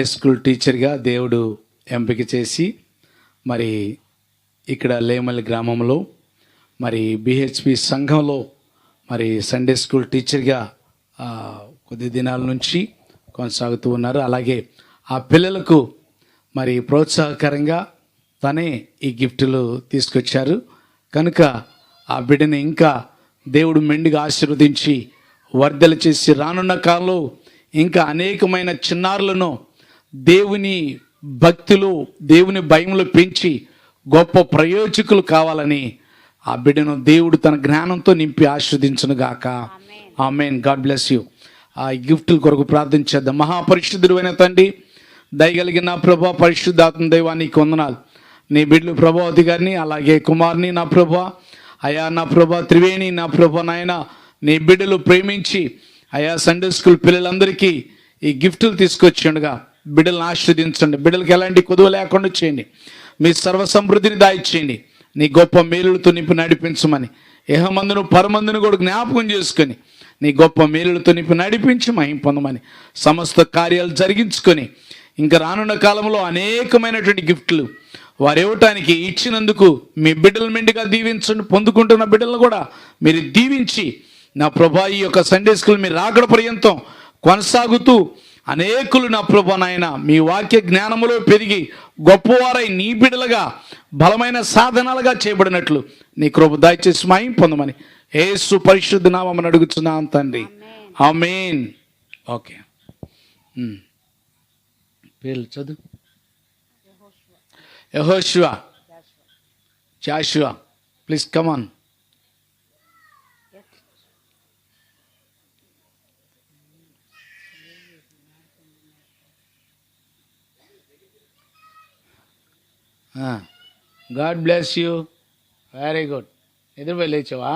School టీచర్గా దేవుడు ఎంపిక చేసి మరి ఇక్కడ లేమల్లి గ్రామంలో మరి బిహెచ్పి సంఘంలో మరి సండే స్కూల్ టీచర్గా కొద్ది దినాల నుంచి కొనసాగుతూ ఉన్నారు. అలాగే ఆ పిల్లలకు మరి ప్రోత్సాహకరంగా తనే ఈ గిఫ్టులు తీసుకొచ్చారు. కనుక ఆ బిడ్డని ఇంకా దేవుడు మెండుగా ఆశీర్వదించి వర్ధలు చేసి రానున్న కాలంలో ఇంకా అనేకమైన చిన్నారులను దేవుని భక్తిలో దేవుని భయంలో పెంచి గొప్ప ప్రయోజకులు కావాలని ఆ బిడ్డను దేవుడు తన జ్ఞానంతో నింపి ఆస్వాదించును గాక ఆమెన్ గాడ్ బ్లెస్ యూ ఆ గిఫ్టుల కొరకు ప్రార్థన చేద్దాం. మహాపరిశుద్ధుడైన తండ్రి దయగలిగిన ప్రభా పరిశుద్ధాత్మ దైవానికి వందనాలు. నీ బిడ్డలు ప్రభావతి గారిని అలాగే కుమార్ని నా ప్రభా అయా నా ప్రభా త్రివేణి నా ప్రభా నాయన నీ బిడ్డలు ప్రేమించి అయా సండే స్కూల్ పిల్లలందరికీ ఈ గిఫ్టులు తీసుకొచ్చిండగా. బిడ్డలను ఆశ్రదించండి బిడ్డలకు ఎలాంటి కొదువ లేకుండా చేయండి. మీ సర్వ సమృద్ధిని దాయిచ్చేయండి. నీ గొప్ప మేలులతో నింపి నడిపించమని. ఏహమందును పరమందును కూడా జ్ఞాపకం చేసుకొని నీ గొప్ప మేలులతో నింపి నడిపించి మహిం పొందమని. సమస్త కార్యాలు జరిగించుకొని ఇంకా రానున్న కాలంలో అనేకమైనటువంటి గిఫ్ట్లు వారు ఇవ్వటానికి ఇచ్చినందుకు మీ బిడ్డల మెండుగా దీవించండి. పొందుకుంటున్న బిడ్డలను కూడా మీరు దీవించి నా ప్రభా ఈ యొక్క సండే స్కూల్ మీరు రాకడ పర్యంతం కొనసాగుతూ అనేకులు నా ప్రభా నాయన మీ వాక్య జ్ఞానములో పెరిగి గొప్పవారై నీ బిడలుగా బలమైన సాధనాలుగా చేయబడినట్లు నీ కృప దయచేసి మాయం పొందమని ఏసు పరిశుద్ధ నామని అడుగుతున్నాం తండ్రి. ఆమెన్. ఓకే. పేర్లు చదువు. యహోశివ Joshua. Please come on. God bless you. Very good నిద్రపోయి లేచావా?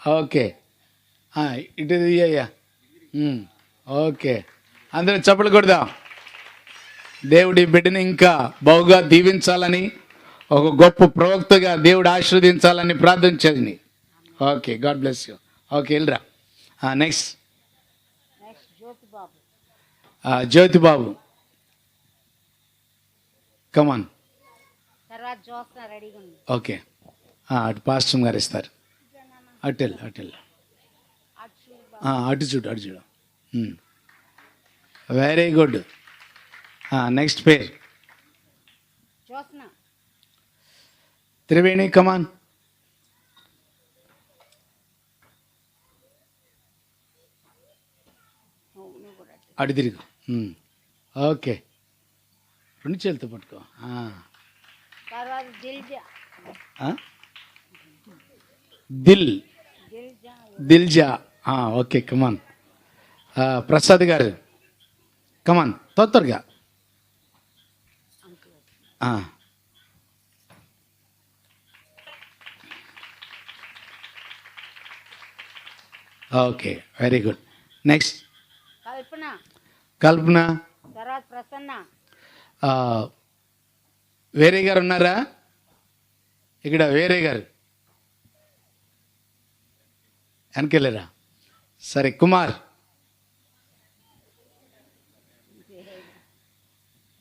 ఓకే. ఇటు అయ్యా. ఓకే. అందరూ చప్పలు కొడదాం. దేవుడి బిడ్డని ఇంకా బహుగా దీవించాలని ఒక గొప్ప ప్రవక్తగా దేవుడు ఆశీర్వదించాలని ప్రార్థించాలని okay God bless you. Okay వెళ్ళరా. Next next Jyothi Babu Jyothibabu. Come on తర్వాత జ్యోత్స్న రెడీగా ఉంది. ఓకే అటు పాస్టర్ గారు ఇస్తారు. అటెల్ అటెల్. అటు చూడు. అటు చూడు. Very good next pair. Triveni come on అటు. తిరుగు. ఓకే రెండు చేతులతో పట్టుకో? దిల్ దిల్జా okay come on Prasad garu come on తొందరగా. Okay very good next Kalpana. Kalpana. తర్వాత ప్రసన్న. వేరే గారు ఉన్నారా? ఇక్కడ వేరే గారు. వెనకెళ్ళరా? సరే కుమార్.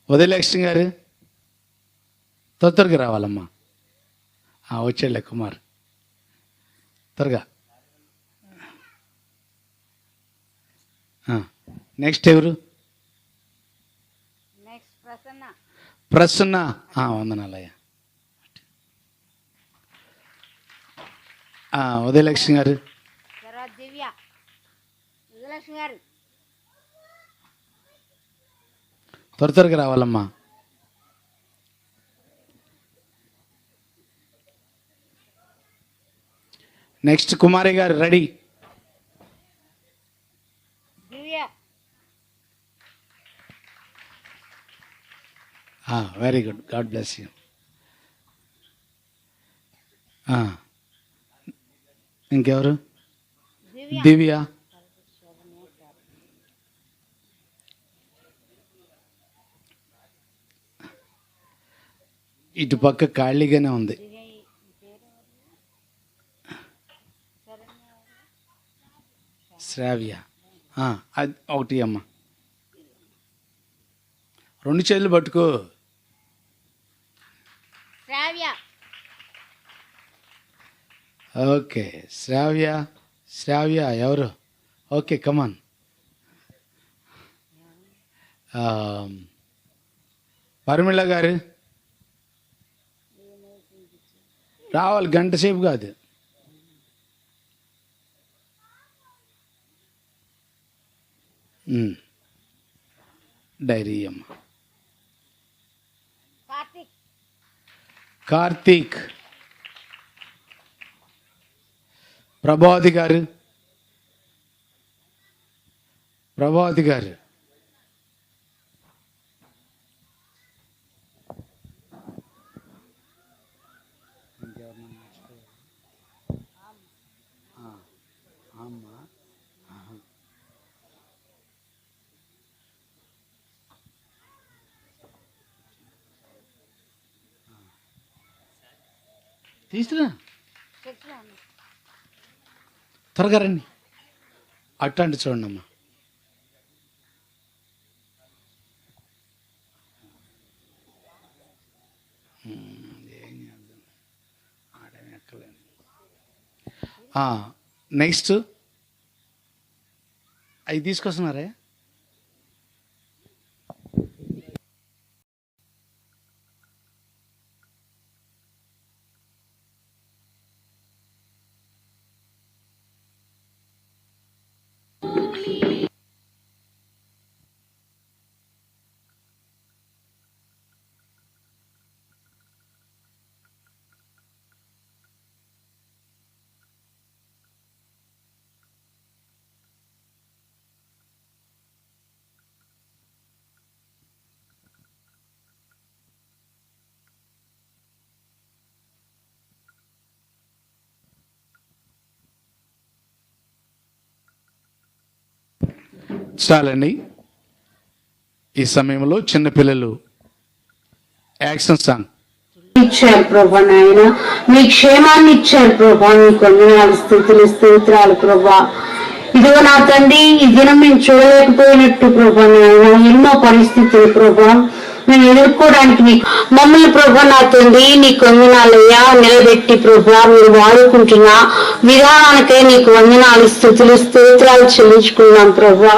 ఉదయలక్ష్మి గారు. తొందరగా రావాలమ్మా. ఆ, కుమార్. త్వరగా. నెక్స్ట్ ఎవరు నెక్స్ట్ ప్రసన్న ప్రసన్న ఆ, వందనాలయ్య ఆ, ఉదయలక్ష్మి గారు తర్వాత దివ్య విజయలక్ష్మి గారు త్వర త్వరగా రావాలమ్మా next Kumari garu ready Divya very good God bless you ఇంకెవరు? దివ్య. ఇటు పక్క ఖాళీగానే ఉంది? శ్రావ్య. అది ఒకటి అమ్మ. రెండు చేతులు పట్టుకో. శ్రావ్య. ఓకే శ్రావ్య శ్రావ్య ఎవరు? ఓకే కమాన్ um, పరిమిళ గారు? రావాలి గంట సేపు కాదు. డైరీ అమ్మ. కార్తీక్ ప్రభావతి గారు ప్రభావతి గారు తీసుకురా త్వరగా రండి. అట్లాంటి చూడండి అమ్మా. నెక్స్ట్. అవి తీసుకొస్తున్నారే? చాలండి ఈ సమయంలో చిన్నపిల్లలు యాక్షన్ సాంగ్. ఇచ్చారు ప్రభా నాయన. మీ క్షేమాన్ని ఇచ్చారు ప్రభా. మీ కొందనాలు స్థుతులు స్తోత్రాలు ప్రభా. ఇదిగో నా తండ్రి ఈ దినం మేము చూడలేకపోయినట్టు ప్రభా నాయన. ఎన్నో పరిస్థితులు ప్రభా. మేము ఎదుర్కోవడానికి మీకు మమ్మల్ని ప్రభా నా తండ్రి నీ కొందనాలయ్యా నిలబెట్టి ప్రభా మీరు వాడుకుంటున్న విధానానికై నీకు వందనాలు స్థుతులు స్తోత్రాలు చెల్లించుకున్నాం ప్రభా.